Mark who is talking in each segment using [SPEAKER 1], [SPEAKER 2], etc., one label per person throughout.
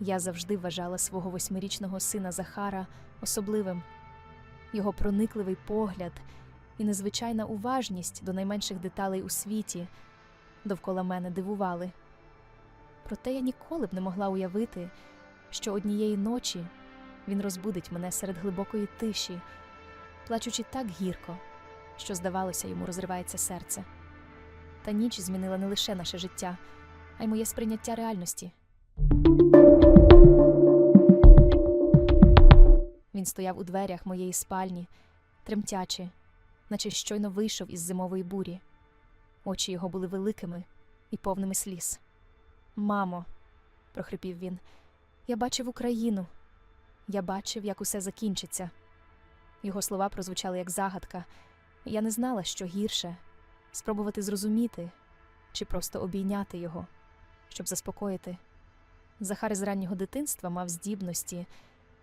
[SPEAKER 1] Я завжди вважала свого восьмирічного сина Захара особливим. Його проникливий погляд і незвичайна уважність до найменших деталей у світі довкола мене дивували. Проте я ніколи б не могла уявити, що однієї ночі він розбудить мене серед глибокої тиші, плачучи так гірко, що, здавалося, йому розривається серце. Та ніч змінила не лише наше життя, а й моє сприйняття реальності. Він стояв у дверях моєї спальні, тремтячи, наче щойно вийшов із зимової бурі. Очі його були великими і повними сліз. Мамо, прохрипів він, я бачив Україну. Я бачив, як усе закінчиться. Його слова прозвучали як загадка, я не знала, що гірше спробувати зрозуміти чи просто обійняти його, щоб заспокоїти. Захар з раннього дитинства мав здібності,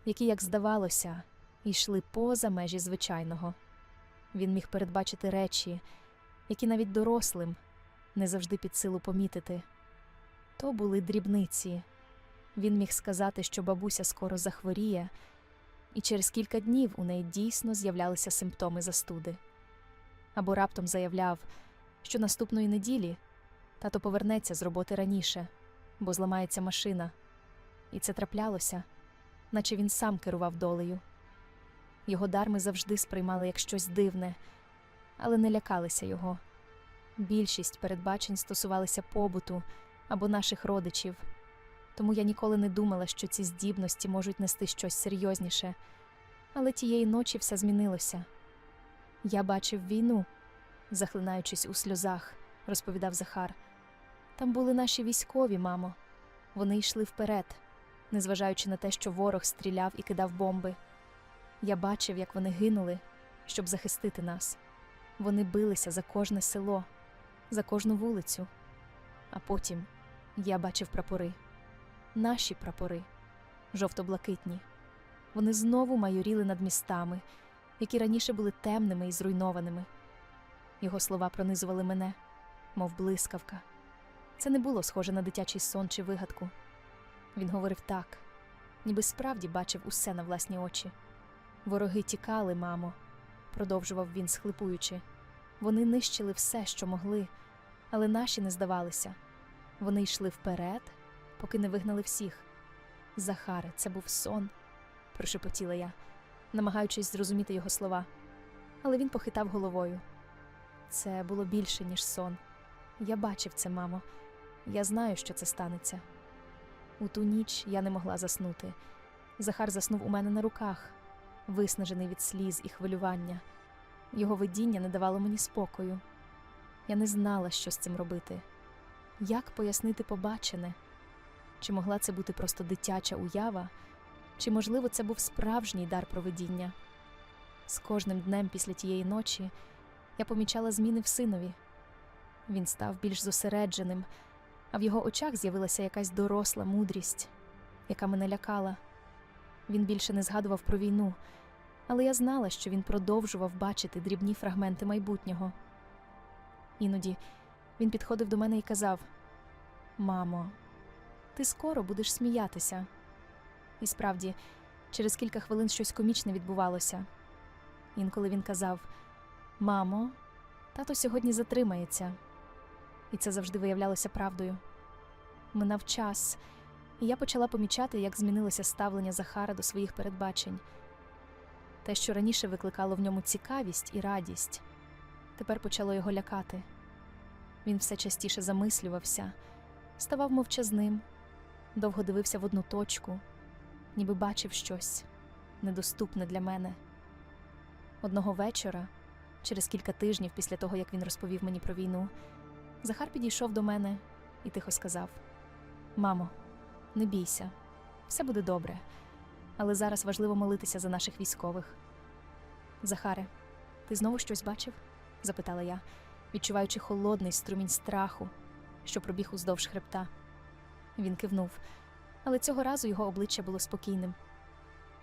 [SPEAKER 1] які, як здавалося, йшли поза межі звичайного. Він міг передбачити речі, які навіть дорослим не завжди під силу помітити. То були дрібниці. Він міг сказати, що бабуся скоро захворіє, і через кілька днів у неї дійсно з'являлися симптоми застуди. Або раптом заявляв, що наступної неділі тато повернеться з роботи раніше, бо зламається машина. І це траплялося, наче він сам керував долею. Його дар ми завжди сприймали як щось дивне, але не лякалися його. Більшість передбачень стосувалися побуту або наших родичів, тому я ніколи не думала, що ці здібності можуть нести щось серйозніше. Але тієї ночі все змінилося. Я бачив війну, захлинаючись у сльозах, розповідав Захар. Там були наші військові, мамо. Вони йшли вперед, незважаючи на те, що ворог стріляв і кидав бомби. Я бачив, як вони гинули, щоб захистити нас. Вони билися за кожне село, за кожну вулицю. А потім я бачив прапори, наші прапори, жовто-блакитні. Вони знову майоріли над містами, які раніше були темними і зруйнованими. Його слова пронизували мене, мов блискавка. Це не було схоже на дитячий сон чи вигадку. Він говорив так, ніби справді бачив усе на власні очі. Вороги тікали, мамо, продовжував він, схлипуючи. Вони нищили все, що могли, але наші не здавалися. Вони йшли вперед, поки не вигнали всіх. Захаре, це був сон, прошепотіла я, намагаючись зрозуміти його слова. Але він похитав головою. Це було більше, ніж сон. Я бачив це, мамо. Я знаю, що це станеться. У ту ніч я не могла заснути. Захар заснув у мене на руках, виснажений від сліз і хвилювання. Його видіння не давало мені спокою. Я не знала, що з цим робити. Як пояснити побачене? Чи могла це бути просто дитяча уява, чи, можливо, це був справжній дар провидіння? З кожним днем після тієї ночі я помічала зміни в синові. Він став більш зосередженим, а в його очах з'явилася якась доросла мудрість, яка мене лякала. Він більше не згадував про війну, але я знала, що він продовжував бачити дрібні фрагменти майбутнього. Іноді він підходив до мене і казав: Мамо, ти скоро будеш сміятися. І справді, через кілька хвилин щось комічне відбувалося. Інколи він казав: Мамо, тато сьогодні затримається. І це завжди виявлялося правдою. Минав час, і я почала помічати, як змінилося ставлення Захара до своїх передбачень. Те, що раніше викликало в ньому цікавість і радість, тепер почало його лякати. Він все частіше замислювався, ставав мовчазним, довго дивився в одну точку, ніби бачив щось недоступне для мене. Одного вечора, через кілька тижнів після того, як він розповів мені про війну, Захар підійшов до мене і тихо сказав: Мамо, не бійся, все буде добре, але зараз важливо молитися за наших військових. Захаре, ти знову щось бачив? запитала я, відчуваючи холодний струмінь страху, що пробіг уздовж хребта. Він кивнув, але цього разу його обличчя було спокійним.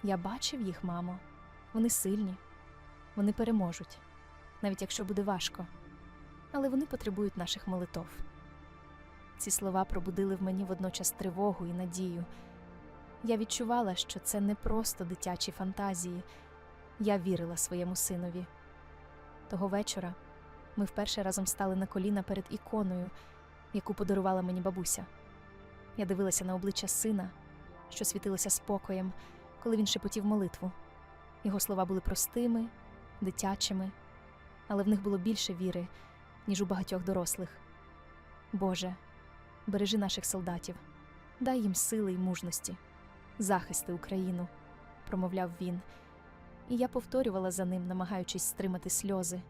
[SPEAKER 1] Я бачив їх, мамо. Вони сильні, вони переможуть, навіть якщо буде важко. Але вони потребують наших молитов. Ці слова пробудили в мені водночас тривогу і надію. Я відчувала, що це не просто дитячі фантазії. Я вірила своєму синові. Того вечора ми вперше разом стали на коліна перед іконою, яку подарувала мені бабуся. Я дивилася на обличчя сина, що світилося спокоєм, коли він шепотів молитву. Його слова були простими, дитячими, але в них було більше віри, ніж у багатьох дорослих. Боже, бережи наших солдатів, дай їм сили й мужності, захисти Україну, промовляв він, і я повторювала за ним, намагаючись стримати сльози.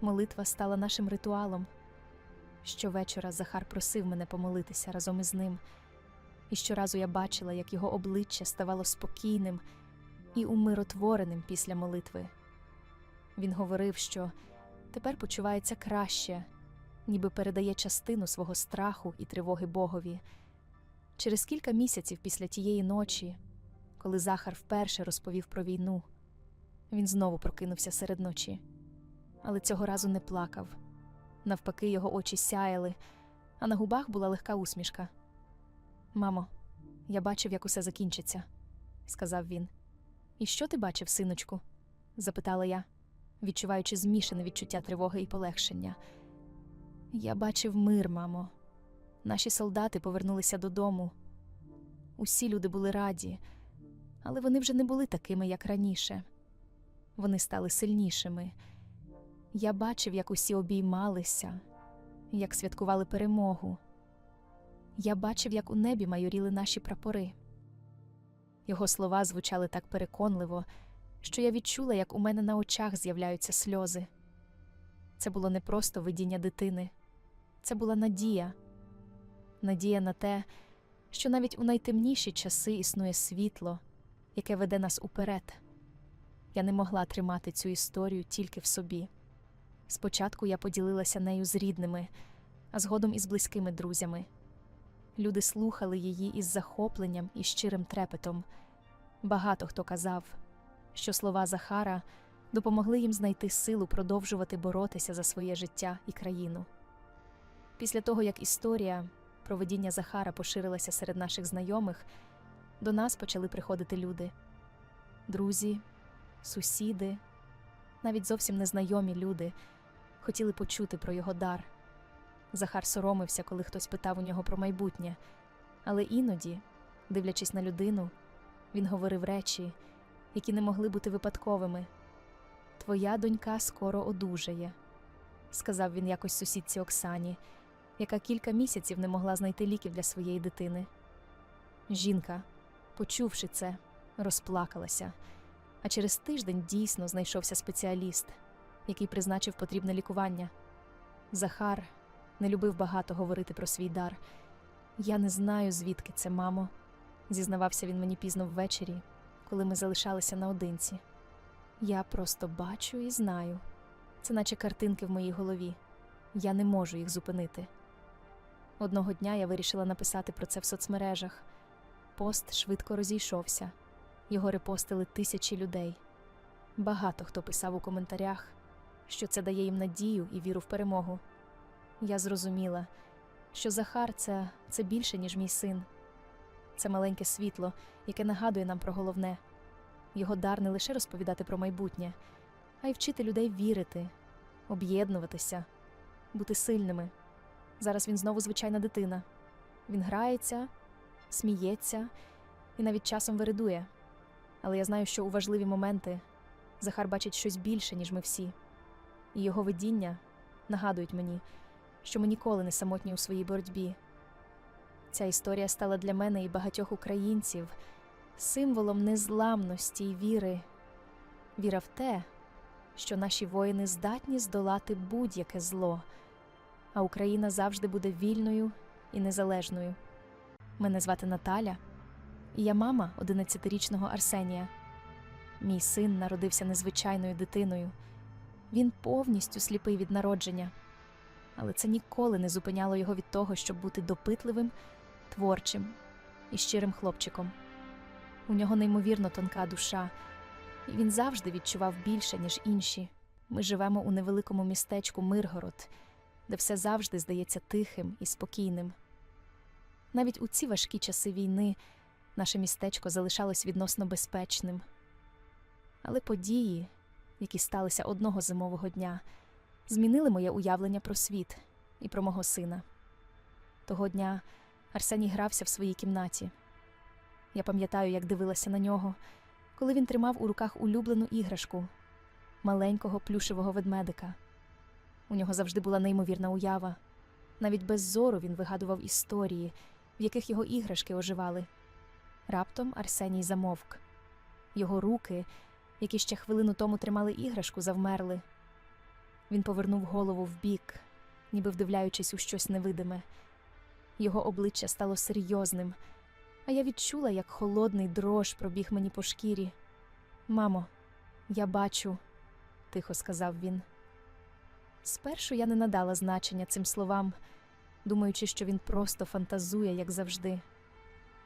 [SPEAKER 1] Молитва стала нашим ритуалом. Щовечора Захар просив мене помолитися разом із ним, і щоразу я бачила, як його обличчя ставало спокійним і умиротвореним після молитви. Він говорив, що тепер почувається краще, ніби передає частину свого страху і тривоги Богові. Через кілька місяців після тієї ночі, коли Захар вперше розповів про війну, він знову прокинувся серед ночі, але цього разу не плакав. Навпаки, його очі сяяли, а на губах була легка усмішка. Мамо, я бачив, як усе закінчиться, сказав він. І що ти бачив, синочку? запитала я, відчуваючи змішане відчуття тривоги і полегшення. Я бачив мир, мамо. Наші солдати повернулися додому. Усі люди були раді, але вони вже не були такими, як раніше. Вони стали сильнішими. Я бачив, як усі обіймалися, як святкували перемогу. Я бачив, як у небі майоріли наші прапори. Його слова звучали так переконливо, що я відчула, як у мене на очах з'являються сльози. Це було не просто видіння дитини, це була надія, надія на те, що навіть у найтемніші часи існує світло, яке веде нас уперед. Я не могла тримати цю історію тільки в собі. Спочатку я поділилася нею з рідними, а згодом із близькими друзями. Люди слухали її із захопленням і щирим трепетом. Багато хто казав, що слова Захара допомогли їм знайти силу продовжувати боротися за своє життя і країну. Після того, як історія про видіння Захара поширилася серед наших знайомих, до нас почали приходити люди друзі, сусіди, навіть зовсім незнайомі люди хотіли почути про його дар. Захар соромився, коли хтось питав у нього про майбутнє, але іноді, дивлячись на людину, він говорив речі, які не могли бути випадковими. Твоя донька скоро одужає, сказав він якось сусідці Оксані, яка кілька місяців не могла знайти ліків для своєї дитини. Жінка, почувши це, розплакалася, а через тиждень дійсно знайшовся спеціаліст, який призначив потрібне лікування. Захар не любив багато говорити про свій дар. Я не знаю, звідки це, мамо, зізнавався він мені пізно ввечері, коли ми залишалися наодинці. Я просто бачу і знаю. Це наче картинки в моїй голові. Я не можу їх зупинити. Одного дня я вирішила написати про це в соцмережах. Пост швидко розійшовся. Його репостили тисячі людей. Багато хто писав у коментарях, що це дає їм надію і віру в перемогу. Я зрозуміла, що Захар це, це більше, ніж мій син. Це маленьке світло, яке нагадує нам про головне. Його дар не лише розповідати про майбутнє, а й вчити людей вірити, об'єднуватися, бути сильними. Зараз він знову звичайна дитина. Він грається, сміється і навіть часом виридує. Але я знаю, що у важливі моменти Захар бачить щось більше, ніж ми всі, і його видіння нагадують мені, що ми ніколи не самотні у своїй боротьбі. Ця історія стала для мене і багатьох українців символом незламності й віри, віра в те, що наші воїни здатні здолати будь-яке зло, а Україна завжди буде вільною і незалежною. Мене звати Наталя, і я мама 11-річного Арсенія. Мій син народився незвичайною дитиною. Він повністю сліпий від народження, але це ніколи не зупиняло його від того, щоб бути допитливим, творчим і щирим хлопчиком. У нього неймовірно тонка душа, і він завжди відчував більше, ніж інші. Ми живемо у невеликому містечку Миргород, де все завжди здається тихим і спокійним. Навіть у ці важкі часи війни Наше містечко залишалось відносно безпечним. Але події, які сталися одного зимового дня, змінили моє уявлення про світ і про мого сина. Того дня Арсеній грався в своїй кімнаті. Я пам'ятаю, як дивилася на нього, коли він тримав у руках улюблену іграшку маленького плюшевого ведмедика. У нього завжди була неймовірна уява. Навіть без зору він вигадував історії, в яких його іграшки оживали. Раптом Арсеній замовк. Його руки, які ще хвилину тому тримали іграшку, завмерли. Він повернув голову вбік, ніби вдивляючись у щось невидиме. Його обличчя стало серйозним, а я відчула, як холодний дрож пробіг мені по шкірі. Мамо, я бачу, тихо сказав він. Спершу я не надала значення цим словам, думаючи, що він просто фантазує, як завжди.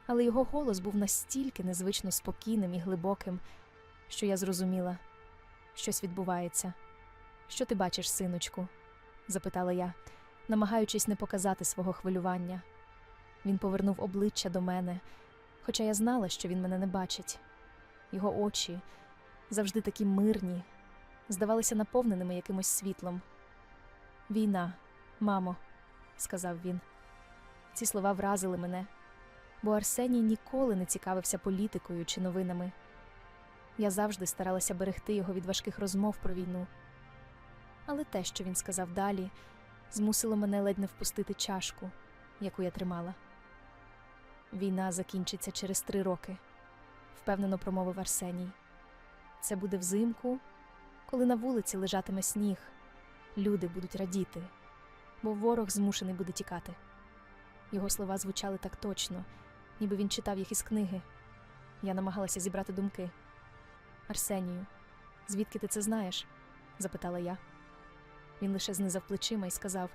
[SPEAKER 1] Але його голос був настільки незвично спокійним і глибоким, що я зрозуміла, щось відбувається. Що ти бачиш, синочку? запитала я, намагаючись не показати свого хвилювання. Він повернув обличчя до мене, хоча я знала, що він мене не бачить. Його очі, завжди такі мирні, здавалися наповненими якимось світлом. Війна, мамо, сказав він. Ці слова вразили мене, бо Арсеній ніколи не цікавився політикою чи новинами. Я завжди старалася берегти його від важких розмов про війну. Але те, що він сказав далі, змусило мене ледь не впустити чашку, яку я тримала. Війна закінчиться через три роки, впевнено промовив Арсеній. Це буде взимку, коли на вулиці лежатиме сніг. Люди будуть радіти, бо ворог змушений буде тікати. Його слова звучали так точно, ніби він читав їх із книги. Я намагалася зібрати думки. Арсенію, звідки ти це знаєш? запитала я. Він лише знизав плечима і сказав: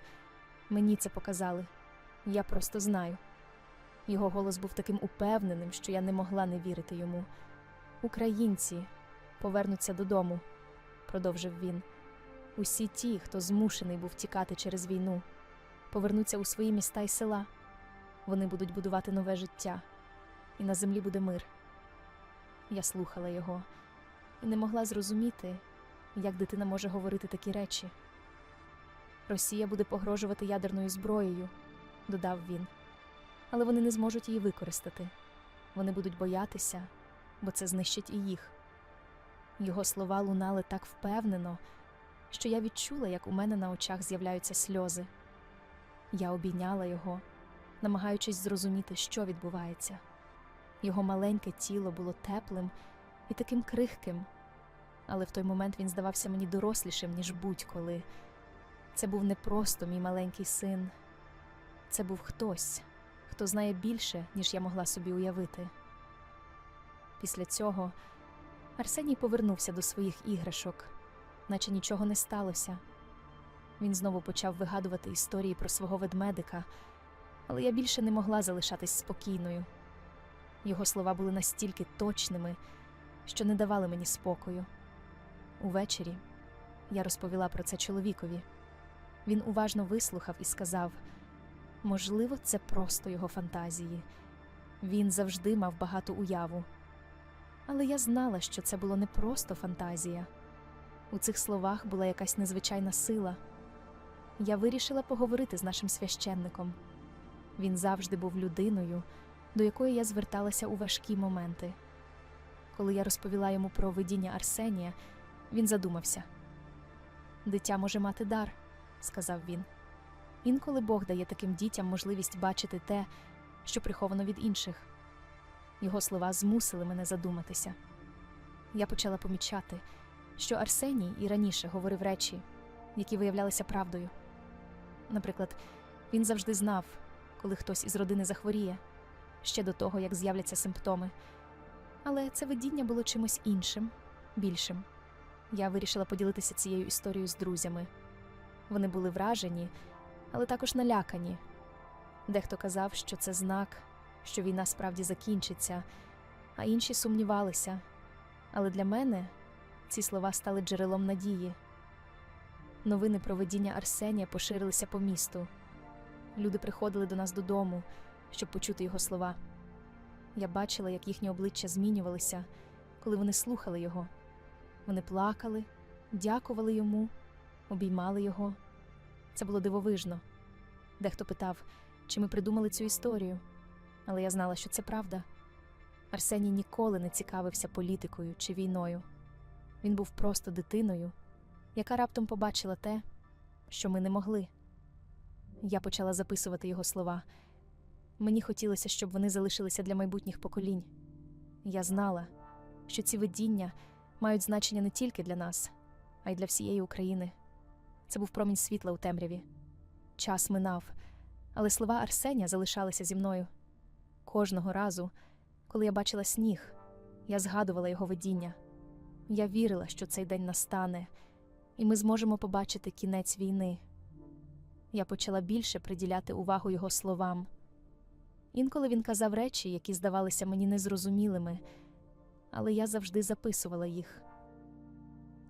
[SPEAKER 1] Мені це показали. Я просто знаю. Його голос був таким упевненим, що я не могла не вірити йому. Українці повернуться додому, продовжив він. Усі ті, хто змушений був тікати через війну, повернуться у свої міста й села. Вони будуть будувати нове життя, і на землі буде мир. Я слухала його і не могла зрозуміти, як дитина може говорити такі речі. Росія буде погрожувати ядерною зброєю, додав він, але вони не зможуть її використати. Вони будуть боятися, бо це знищить і їх. Його слова лунали так впевнено, що я відчула, як у мене на очах з'являються сльози. Я обійняла його, намагаючись зрозуміти, що відбувається. Його маленьке тіло було теплим і таким крихким, але в той момент він здавався мені дорослішим, ніж будь-коли. Це був не просто мій маленький син, це був хтось, хто знає більше, ніж я могла собі уявити. Після цього Арсеній повернувся до своїх іграшок, наче нічого не сталося. Він знову почав вигадувати історії про свого ведмедика, але я більше не могла залишатись спокійною. Його слова були настільки точними, що не давали мені спокою. Увечері я розповіла про це чоловікові. Він уважно вислухав і сказав: можливо, це просто його фантазії. Він завжди мав багату уяву. Але я знала, що це було не просто фантазія. У цих словах була якась незвичайна сила. Я вирішила поговорити з нашим священником. Він завжди був людиною, до якої я зверталася у важкі моменти. Коли я розповіла йому про видіння Арсенія, він задумався. Дитя може мати дар, сказав він. Інколи Бог дає таким дітям можливість бачити те, що приховано від інших. Його слова змусили мене задуматися. Я почала помічати, що Арсеній і раніше говорив речі, які виявлялися правдою. Наприклад, він завжди знав, коли хтось із родини захворіє, ще до того, як з'являться симптоми. Але це видіння було чимось іншим, більшим. Я вирішила поділитися цією історією з друзями. Вони були вражені, але також налякані. Дехто казав, що це знак, що війна справді закінчиться, а інші сумнівалися. Але для мене ці слова стали джерелом надії. Новини про видіння Арсенія поширилися по місту. Люди приходили до нас додому, щоб почути його слова. Я бачила, як їхні обличчя змінювалися, коли вони слухали його. Вони плакали, дякували йому, обіймали його. Це було дивовижно. Дехто питав, чи ми придумали цю історію, але я знала, що це правда. Арсеній ніколи не цікавився політикою чи війною. Він був просто дитиною, яка раптом побачила те, що ми не могли. Я почала записувати його слова. Мені хотілося, щоб вони залишилися для майбутніх поколінь. Я знала, що ці видіння мають значення не тільки для нас, а й для всієї України. Це був промінь світла у темряві. Час минав, але слова Арсенія залишалися зі мною. Кожного разу, коли я бачила сніг, я згадувала його видіння. Я вірила, що цей день настане, і ми зможемо побачити кінець війни. Я почала більше приділяти увагу його словам. Інколи він казав речі, які здавалися мені незрозумілими, але я завжди записувала їх.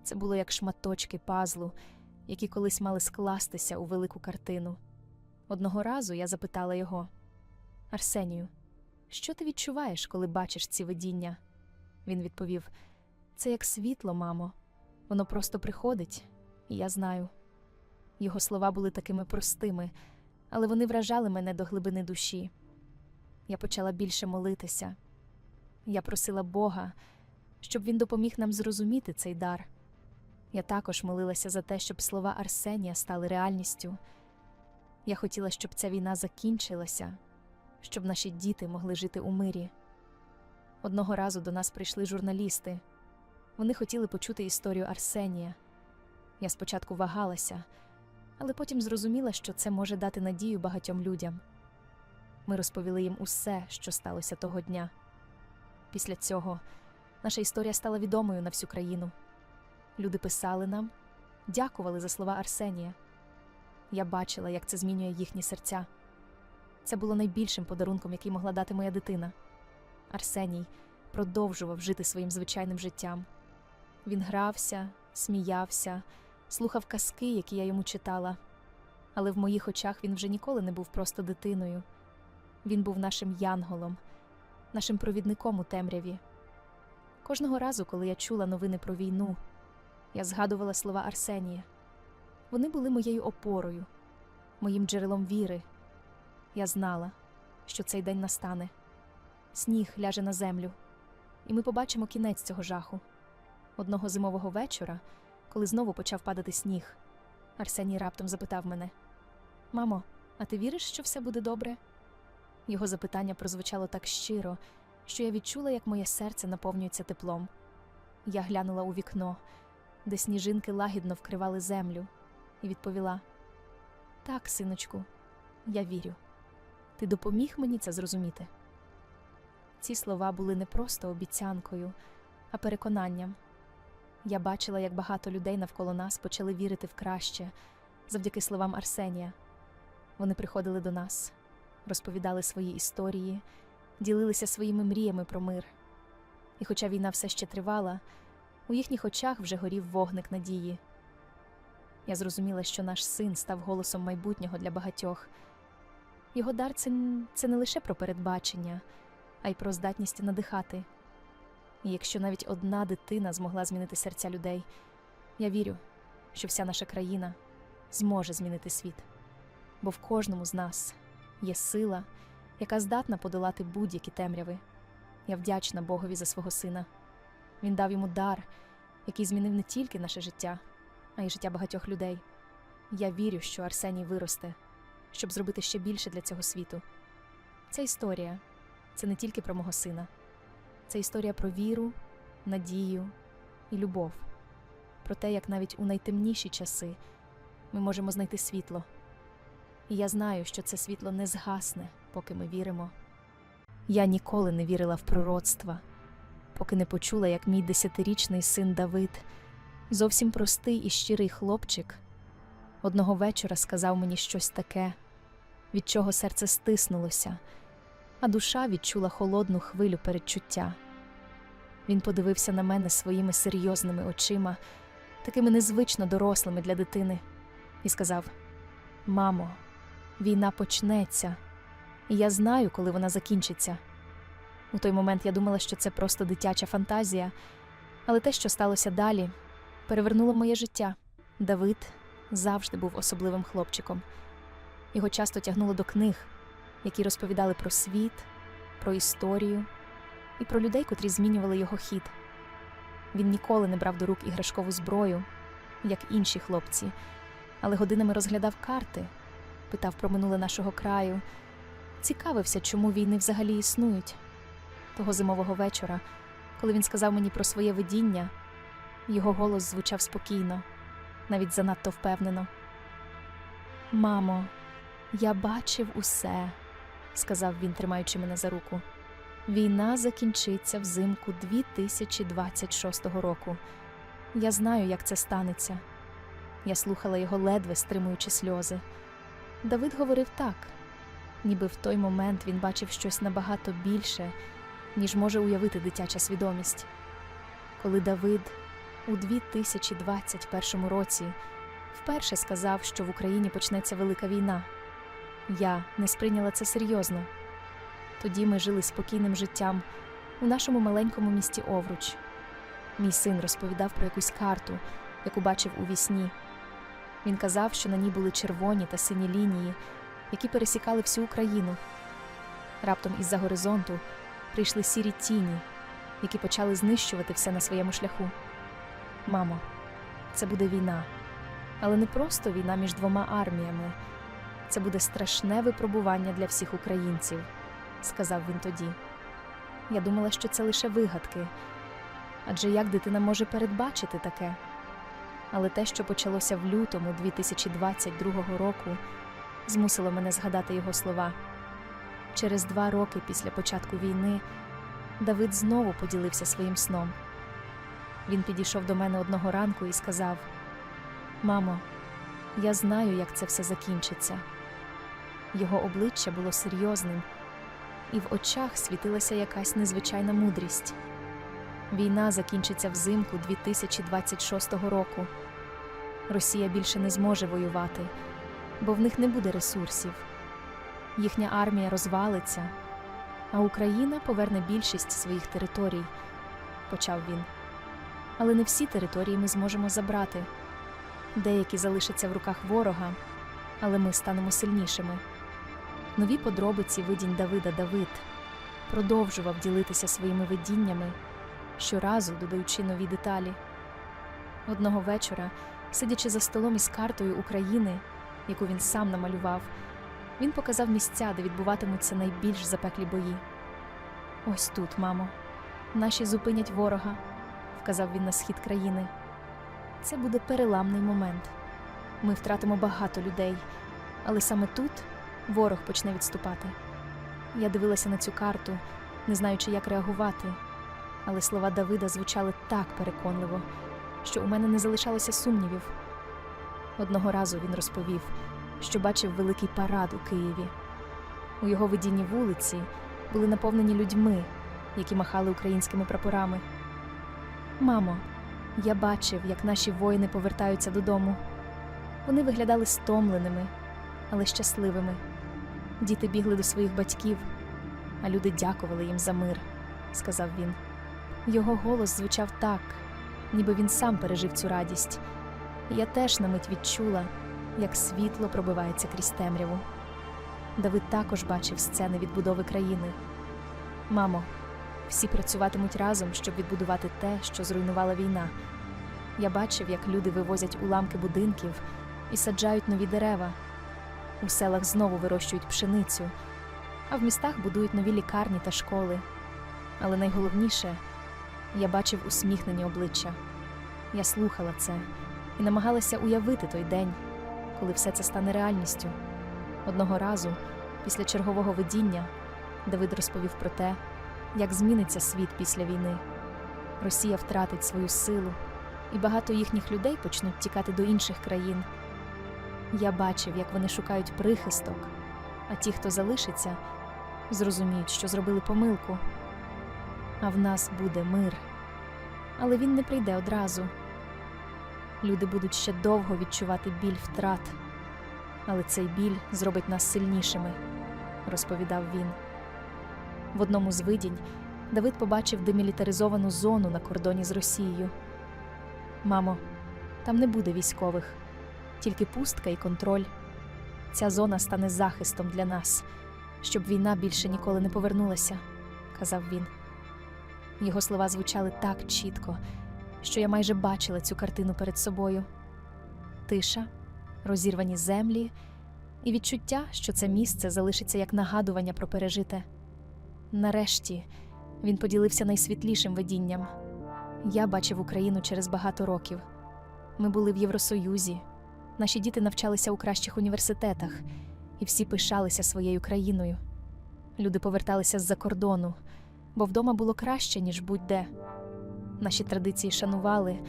[SPEAKER 1] Це було як шматочки пазлу, які колись мали скластися у велику картину. Одного разу я запитала його Арсенію, що ти відчуваєш, коли бачиш ці видіння? Він відповів: Це як світло, мамо. Воно просто приходить, і я знаю. Його слова були такими простими, але вони вражали мене до глибини душі. Я почала більше молитися. Я просила Бога, щоб він допоміг нам зрозуміти цей дар. Я також молилася за те, щоб слова Арсенія стали реальністю. Я хотіла, щоб ця війна закінчилася, щоб наші діти могли жити у мирі. Одного разу до нас прийшли журналісти. Вони хотіли почути історію Арсенія. Я спочатку вагалася, але потім зрозуміла, що це може дати надію багатьом людям. Ми розповіли їм усе, що сталося того дня. Після цього наша історія стала відомою на всю країну. Люди писали нам, дякували за слова Арсенія. Я бачила, як це змінює їхні серця. Це було найбільшим подарунком, який могла дати моя дитина. Арсеній продовжував жити своїм звичайним життям. Він грався, сміявся, слухав казки, які я йому читала. Але в моїх очах він вже ніколи не був просто дитиною. Він був нашим янголом, нашим провідником у темряві. Кожного разу, коли я чула новини про війну, я згадувала слова Арсенія. Вони були моєю опорою, моїм джерелом віри. Я знала, що цей день настане. Сніг ляже на землю, і ми побачимо кінець цього жаху. Одного зимового вечора, коли знову почав падати сніг, Арсеній раптом запитав мене: Мамо, а ти віриш, що все буде добре? Його запитання прозвучало так щиро, що я відчула, як моє серце наповнюється теплом. Я глянула у вікно, де сніжинки лагідно вкривали землю, і відповіла: Так, синочку, я вірю. Ти допоміг мені це зрозуміти. Ці слова були не просто обіцянкою, а переконанням. Я бачила, як багато людей навколо нас почали вірити в краще завдяки словам Арсенія. Вони приходили до нас, розповідали свої історії, ділилися своїми мріями про мир. І хоча війна все ще тривала, у їхніх очах вже горів вогник надії. Я зрозуміла, що наш син став голосом майбутнього для багатьох. Його дар це, це не лише про передбачення, а й про здатність надихати. І якщо навіть одна дитина змогла змінити серця людей, я вірю, що вся наша країна зможе змінити світ. Бо в кожному з нас є сила, яка здатна подолати будь-які темряви. Я вдячна Богові за свого сина. Він дав йому дар, який змінив не тільки наше життя, а й життя багатьох людей. Я вірю, що Арсеній виросте, щоб зробити ще більше для цього світу. Ця історія це не тільки про мого сина, це історія про віру, надію і любов, про те, як навіть у найтемніші часи ми можемо знайти світло. І я знаю, що це світло не згасне, поки ми віримо. Я ніколи не вірила в пророцтва, поки не почула, як мій десятирічний син Давид, зовсім простий і щирий хлопчик, одного вечора сказав мені щось таке, від чого серце стиснулося, а душа відчула холодну хвилю передчуття. Він подивився на мене своїми серйозними очима, такими незвично дорослими для дитини, і сказав: Мамо, війна почнеться, і я знаю, коли вона закінчиться. У той момент я думала, що це просто дитяча фантазія, але те, що сталося далі, перевернуло моє життя. Давид завжди був особливим хлопчиком. Його часто тягнуло до книг, які розповідали про світ, про історію і про людей, котрі змінювали його хід. Він ніколи не брав до рук іграшкову зброю, як інші хлопці, але годинами розглядав карти, питав про минуле нашого краю, цікавився, чому війни взагалі існують. Того зимового вечора, коли він сказав мені про своє видіння, його голос звучав спокійно, навіть занадто впевнено. Мамо, я бачив усе, сказав він, тримаючи мене за руку. Війна закінчиться взимку 2026 року. Я знаю, як це станеться. Я слухала його ледве стримуючи сльози. Давид говорив так, ніби в той момент він бачив щось набагато більше, ніж може уявити дитяча свідомість. Коли Давид у 2021 році вперше сказав, що в Україні почнеться велика війна, я не сприйняла це серйозно. Тоді ми жили спокійним життям у нашому маленькому місті Овруч. Мій син розповідав про якусь карту, яку бачив у вісні. Він казав, що на ній були червоні та сині лінії, які пересікали всю Україну. Раптом із-за горизонту прийшли сірі тіні, які почали знищувати все на своєму шляху. Мамо, це буде війна, але не просто війна між двома арміями. Це буде страшне випробування для всіх українців, сказав він тоді. Я думала, що це лише вигадки. Адже як дитина може передбачити таке? Але те, що почалося в лютому 2022 року, змусило мене згадати його слова. Через два роки після початку війни Давид знову поділився своїм сном. Він підійшов до мене одного ранку і сказав: Мамо, я знаю, як це все закінчиться. Його обличчя було серйозним, і в очах світилася якась незвичайна мудрість. Війна закінчиться взимку 2026 року. Росія більше не зможе воювати, бо в них не буде ресурсів. Їхня армія розвалиться, а Україна поверне більшість своїх територій, почав він. Але не всі території ми зможемо забрати. Деякі залишаться в руках ворога, але ми станемо сильнішими. Нові подробиці видінь Давида Давид продовжував ділитися своїми видіннями, щоразу додаючи нові деталі. Одного вечора, сидячи за столом із картою України, яку він сам намалював, він показав місця, де відбуватимуться найбільш запеклі бої. Ось тут, мамо, наші зупинять ворога, вказав він на схід країни. Це буде переламний момент. Ми втратимо багато людей, але саме тут ворог почне відступати. Я дивилася на цю карту, не знаючи, як реагувати, але слова Давида звучали так переконливо, що у мене не залишалося сумнівів. Одного разу він розповів, що бачив великий парад у Києві. У його видінні вулиці були наповнені людьми, які махали українськими прапорами. Мамо, я бачив, як наші воїни повертаються додому. Вони виглядали стомленими, але щасливими. Діти бігли до своїх батьків, а люди дякували їм за мир, сказав він. Його голос звучав так, ніби він сам пережив цю радість. Я теж на мить відчула, як світло пробивається крізь темряву. Давид також бачив сцени відбудови країни. Мамо, всі працюватимуть разом, щоб відбудувати те, що зруйнувала війна. Я бачив, як люди вивозять уламки будинків і саджають нові дерева. У селах знову вирощують пшеницю, а в містах будують нові лікарні та школи. Але найголовніше я бачив усміхнені обличчя. Я слухала це і намагалася уявити той день, коли все це стане реальністю. Одного разу, після чергового видіння, Давид розповів про те, як зміниться світ після війни. Росія втратить свою силу, і багато їхніх людей почнуть тікати до інших країн. Я бачив, як вони шукають прихисток, а ті, хто залишиться, зрозуміють, що зробили помилку. А в нас буде мир. Але він не прийде одразу. Люди будуть ще довго відчувати біль втрат, але цей біль зробить нас сильнішими, розповідав він. В одному з видінь Давид побачив демілітаризовану зону на кордоні з Росією. Мамо, там не буде військових, тільки пустка і контроль. Ця зона стане захистом для нас, щоб війна більше ніколи не повернулася, казав він. Його слова звучали так чітко, що я майже бачила цю картину перед собою. Тиша, розірвані землі і відчуття, що це місце залишиться як нагадування про пережите. Нарешті він поділився найсвітлішим видінням. Я бачив Україну через багато років. Ми були в Євросоюзі, наші діти навчалися у кращих університетах, і всі пишалися своєю країною. Люди поверталися з-за кордону, бо вдома було краще, ніж будь-де. Наші традиції шанували,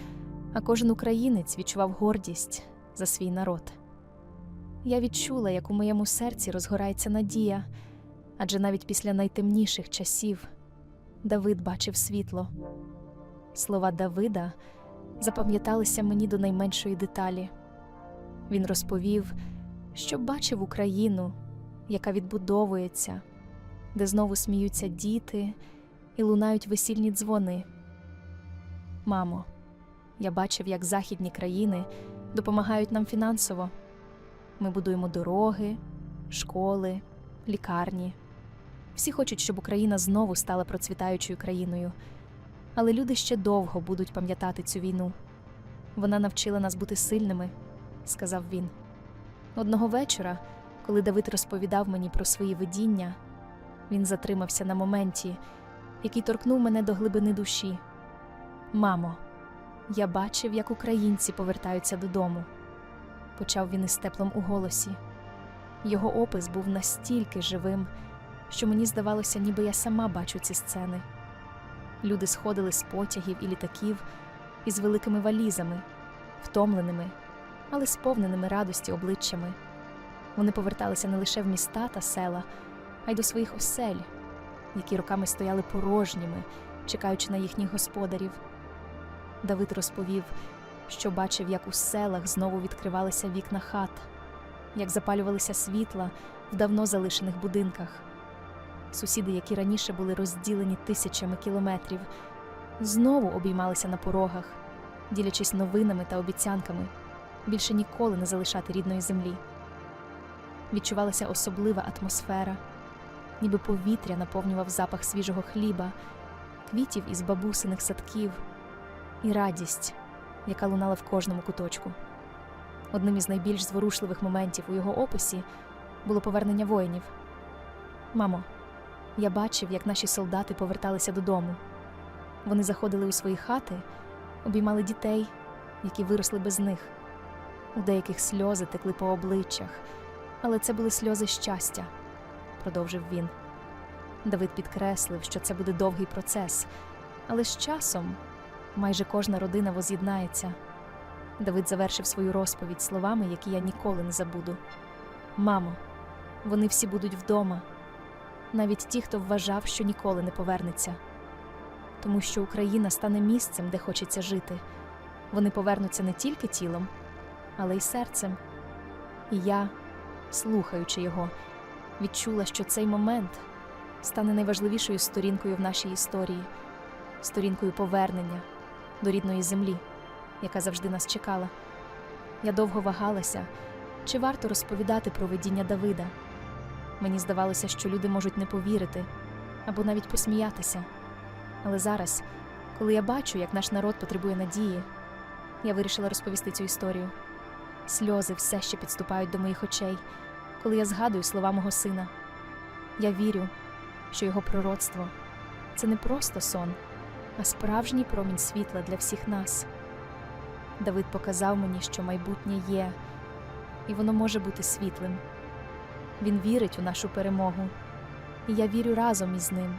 [SPEAKER 1] а кожен українець відчував гордість за свій народ. Я відчула, як у моєму серці розгорається надія, адже навіть після найтемніших часів Давид бачив світло. Слова Давида запам'яталися мені до найменшої деталі. Він розповів, що бачив Україну, яка відбудовується, де знову сміються діти і лунають весільні дзвони. Мамо, я бачив, як західні країни допомагають нам фінансово. Ми будуємо дороги, школи, лікарні. Всі хочуть, щоб Україна знову стала процвітаючою країною. Але люди ще довго будуть пам'ятати цю війну. Вона навчила нас бути сильними, сказав він. Одного вечора, коли Давид розповідав мені про свої видіння, він затримався на моменті, який торкнув мене до глибини душі. Мамо, я бачив, як українці повертаються додому, почав він із теплом у голосі. Його опис був настільки живим, що мені здавалося, ніби я сама бачу ці сцени. Люди сходили з потягів і літаків із великими валізами, втомленими, але сповненими радості обличчями. Вони поверталися не лише в міста та села, а й до своїх осель, які роками стояли порожніми, чекаючи на їхніх господарів. Давид розповів, що бачив, як у селах знову відкривалися вікна хат, як запалювалися світла в давно залишених будинках. Сусіди, які раніше були розділені тисячами кілометрів, знову обіймалися на порогах, ділячись новинами та обіцянками більше ніколи не залишати рідної землі. Відчувалася особлива атмосфера, ніби повітря наповнював запах свіжого хліба, квітів із бабусиних садків і радість, яка лунала в кожному куточку. Одним із найбільш зворушливих моментів у його описі було повернення воїнів. Мамо, я бачив, як наші солдати поверталися додому. Вони заходили у свої хати, обіймали дітей, які виросли без них. У деяких сльози текли по обличчях, але це були сльози щастя, продовжив він. Давид підкреслив, що це буде довгий процес, але з часом майже кожна родина воз'єднається. Давид завершив свою розповідь словами, які я ніколи не забуду. Мамо, вони всі будуть вдома навіть ті, хто вважав, що ніколи не повернеться. Тому що Україна стане місцем, де хочеться жити. Вони повернуться не тільки тілом, але й серцем. І я, слухаючи його, відчула, що цей момент стане найважливішою сторінкою в нашій історії, сторінкою повернення до рідної землі, яка завжди нас чекала. Я довго вагалася, чи варто розповідати про видіння Давида. Мені здавалося, що люди можуть не повірити або навіть посміятися. Але зараз, коли я бачу, як наш народ потребує надії, я вирішила розповісти цю історію. Сльози все ще підступають до моїх очей, коли я згадую слова мого сина. Я вірю, що його пророцтво це не просто сон, а справжній промінь світла для всіх нас. Давид показав мені, що майбутнє є, і воно може бути світлим. Він вірить у нашу перемогу, і я вірю разом із ним.